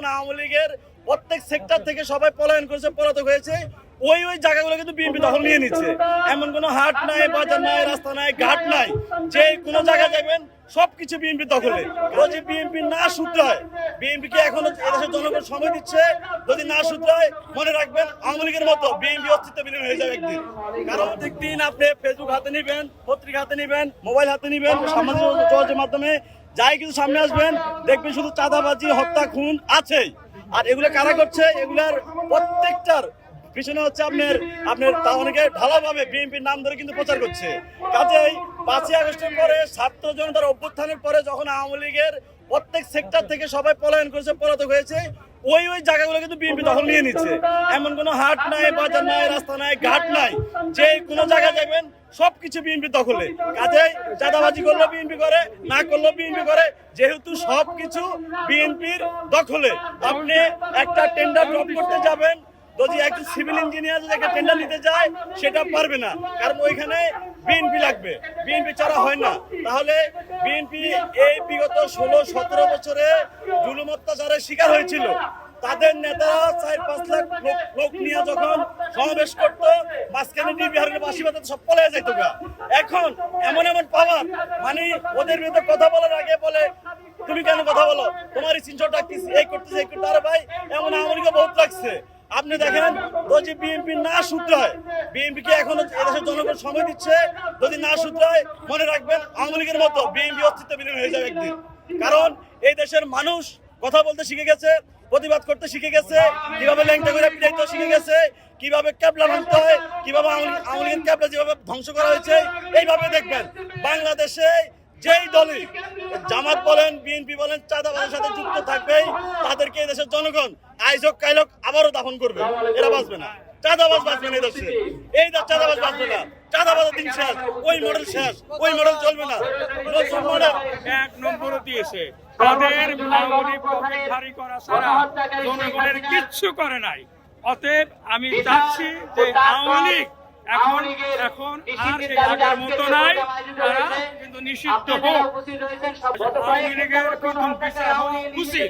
যখন আওয়ামী লীগের প্রত্যেক সেক্টর থেকে সবাই পলায়ন করেছে, পলাতক হয়েছে। ওই ওই জায়গাগুলো কিন্তু বিএনপি দখল নিয়ে নিচ্ছে। এমন কোনো হাট নাই, বাজার নাই, রাস্তা নাই, ঘাট নাই। যে কোনো জায়গায় যাবেন সবকিছু বিএনপি দখলে। যদি বিএনপি না শুধরায়। বিএনপি কে এখনও এদেশের জনগণ সময় দিচ্ছে। যদি না শুধরায়, মনে রাখবেন আওয়ামী লীগের মতো বিএনপি অস্তিত্ব বিলীন হয়ে যাবে একদিন। কারণ প্রত্যেকদিন আপনি ফেসবুক হাতে নিবেন, পত্রিকা হাতে নিবেন মোবাইল হাতে নিবেন, সামাজিক যোগাযোগের মাধ্যমে যাই কিছু সামনে আসবেন, দেখবেন শুধু চাঁদাবাজি, হত্যা, খুন আছেই। আর এগুলো কারা করছে? এগুলার প্রত্যেকটার পিছনে হচ্ছে আপনার আপনার তা অনেকে ঢালাভাবে বিএনপির নাম ধরে কিন্তু প্রচার করছে। কাজেই পাঁচই আগস্টের পরে ছাত্র জনতার অভ্যুত্থানের পরে যখন আওয়ামী লীগের প্রত্যেক সেক্টর থেকে সবাই পলায়ন করেছে, পলাতক হয়েছে ওই ওই জায়গাগুলো কিন্তু বিএনপি দখল নিয়ে নিচ্ছে। এমন কোনো হাট নাই, বাজার নাই, রাস্তা নাই, ঘাট নাই। যে কোনো জায়গায় যাবেন সবকিছু বিএনপি দখলে। কাজে চাঁদাবাজি করল বিএনপি করে, না করল বিএনপি করে। যেহেতু সবকিছু বিএনপির দখলে। আপনি একটা টেন্ডার ড্রপ করতে যাবেন যদি একজন সিভিল ইঞ্জিনিয়ার যদি একটা টেন্ডার নিতে যায়, সেটা পারবে না। কারণ ওইখানে বিএনপি লাগবে। বিএনপি ছাড়া হয় না। তাহলে বিএনপি এই বিগত ষোলো, সতেরো বছরে জুলুম অত্যাচারের শিকার হয়েছিল। তাদের নেতারা চার, পাঁচ লাখ লোক নিয়ে যখন সমাবেশ করতো, মাঝখানে নিয়ে বিহারের বাসি বাজার সব পলে যাইতো এখন এমন এমন পাওয়ার মানে ওদের বিরুদ্ধে কথা বলার আগে বলে, তুমি কেন কথা বলো? তোমার এই স্ক্রিনশট রাখতেছি এই করতেছি, এই করতে আরে ভাই, এমন আমাদেরকে বহুত লাগছে। আপনি দেখেন যদি বিএনপি না শুধরায়। বিএনপি কে এখনও এদেশের জনগণ সময় দিচ্ছে। যদি না শুধরায়, মনে রাখবেন, আওয়ামী লীগের মতো বিএনপি অস্তিত্ব বিলীন হয়ে যাবে একদিন। কারণ এই দেশের মানুষ কথা বলতে শিখে গেছে, প্রতিবাদ করতে শিখে গেছে, কীভাবে ল্যাংটা করে পিটাইতে শিখে গেছে, কীভাবে ক্যাবলা ভাঙতে হয়, কীভাবে আওয়ামী লীগের ক্যাবলা যেভাবে ধ্বংস করা হয়েছে, এইভাবে দেখবেন। বাংলাদেশে যেই দলই জামাত বলেন, বিএনপি বলেন, চাঁদাবাজের সাথে যুক্ত থাকবেই, তাদেরকে এই দেশের জনগণ আইজক কাইলক আবারও দাফন করবে। এরা বাঁচবে না। চাঁদাবাজ বাঁচবে না এই দেশে। এই চাঁদাবাজ বাঁচবে না। চাঁদাবাজের দিন শেষ। ওই মডেল শেষ। ওই মডেল চলবে না। এক নম্বর দিয়েছে। তাদের জনগণের কিচ্ছু করে নাই। অতএব আমি চাচ্ছি যে আওয়ামী লীগ এখন এখন আর এই আগের মতো নাই। তারা কিন্তু নিষিদ্ধ হোক। আওয়ামী লীগের প্রথম বিচার হওয়া উচিত।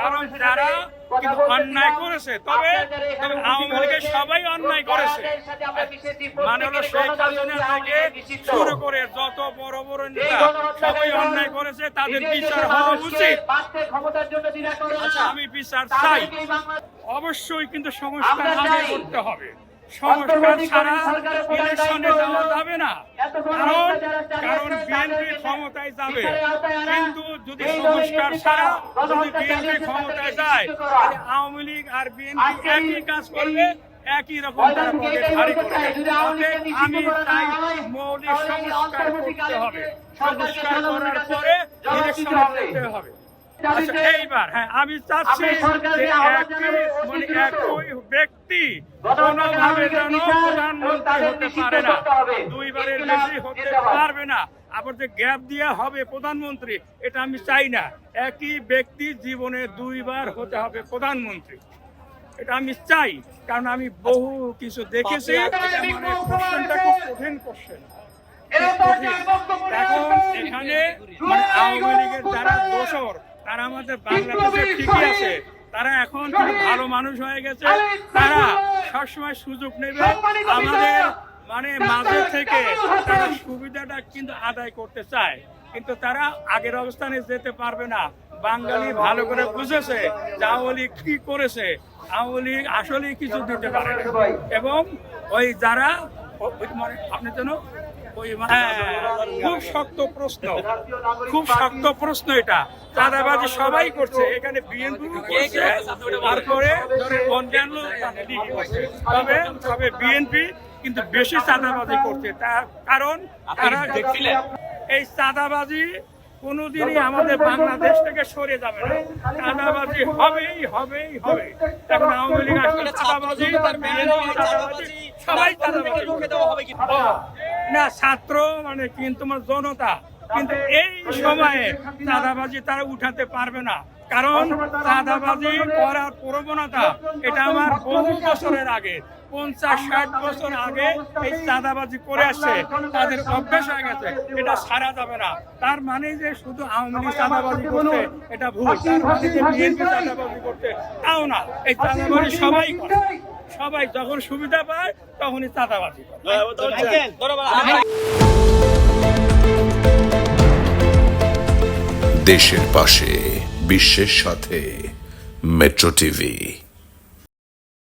কারণ যারা কিন্তু অন্যায় করেছে তবে আওয়ামী লীগের সবাই অন্যায় করেছে। মানে হলো শেখ হাসিনা থেকে শুরু করে যত বড় বড় নেতা সবাই অন্যায় করেছে তাদের বিচার হওয়া উচিত। আচ্ছা, আমি বিচার চাই। অবশ্যই কিন্তু সংস্কার আগে করতে হবে। সংস্কার ছাড়া ইলেকশনে যাওয়া যাবে না। কারণ কারণ বিএনপি ক্ষমতায় যাবে। কিন্তু যদি সংস্কার ছাড়া যদি বিএনপি ক্ষমতায় যায় আওয়ামী লীগ আর বিএনপি একই কাজ করবে একই রকম তারা পকেট ভারী করবে। আমি চাই মৌলিক সংস্কার করতে হবে। সংস্কার করার পরে ইলেকশন করতে হবে। আচ্ছা এইবার হ্যাঁ আমি চাচ্ছি মানে একই ব্যক্তি কোনোভাবে যেন প্রধানমন্ত্রী হতে পারে না। দুইবারের বেশি হতে পারবে না। আবার যে গ্যাপ দিয়ে হবে প্রধানমন্ত্রী এটা আমি চাই না। একই ব্যক্তি জীবনে দুইবার হতে হবে প্রধানমন্ত্রী। এটা আমি চাই কারণ আমি বহু কিছু দেখেছি। খুব কঠিন কোশ্চেন এখন এখানে মানে আওয়ামী লীগের যারা দোষর তারা আমাদের বাংলাদেশে ঠিকই আছে। তারা এখন ভালো মানুষ হয়ে গেছে। তারা সবসময় সুযোগ নেবে। আমাদের মানে মাঝে থেকে তারা সুবিধাটা কিন্তু আদায় করতে চায়। কিন্তু তারা আগের অবস্থানে যেতে পারবে না। বাঙালি ভালো করে বুঝেছে যে আওয়ামী কি করেছে। আওয়ামী লীগ আসলেই কিছু দিতে পারে এবং ওই যারা মানে আপনি যেন খুব শক্ত প্রশ্ন। খুব শক্ত প্রশ্ন এটা। চাঁদাবাজি সবাই করছে। এখানে বিএনপি করছে। তারপরে অন্যান্য তবে তবে বিএনপি কিন্তু বেশি চাঁদাবাজি করছে। তার কারণ তারা এই চাঁদাবাজি কোনোদিনই আমাদের বাংলাদেশ থেকে সরে যাবে না। চাঁদাবাজি হবেই হবেই হবে এখন আওয়ামী লীগ আসলে চাঁদাবাজি সবাই চাঁদাবাজি না, ছাত্র মানে কিন্তু জনতা। কিন্তু এই সময়ে চাঁদাবাজি তারা উঠাতে পারবে না। কারণ চাঁদাবাজি করার প্রবণতা, এটা আমার বহু বছরের আগে, পঞ্চাশ, ষাট বছর আগে এই চাঁদাবাজি করে আসছে। তাদের অভ্যাস হয়ে গেছে, এটা সারা যাবে না। তার মানে যে শুধু আওয়ামী লীগ চাঁদাবাজি করছে, এটা ভুল। তার মানে চাঁদাবাজি করছে, তাও না। এই চাঁদাবাজি সবাই করে। সবাই যখন সুবিধা পায় তখনই চাঁদাবাজি করে। দেশের পাশে বিশ্বের সাথে মেট্রো টিভি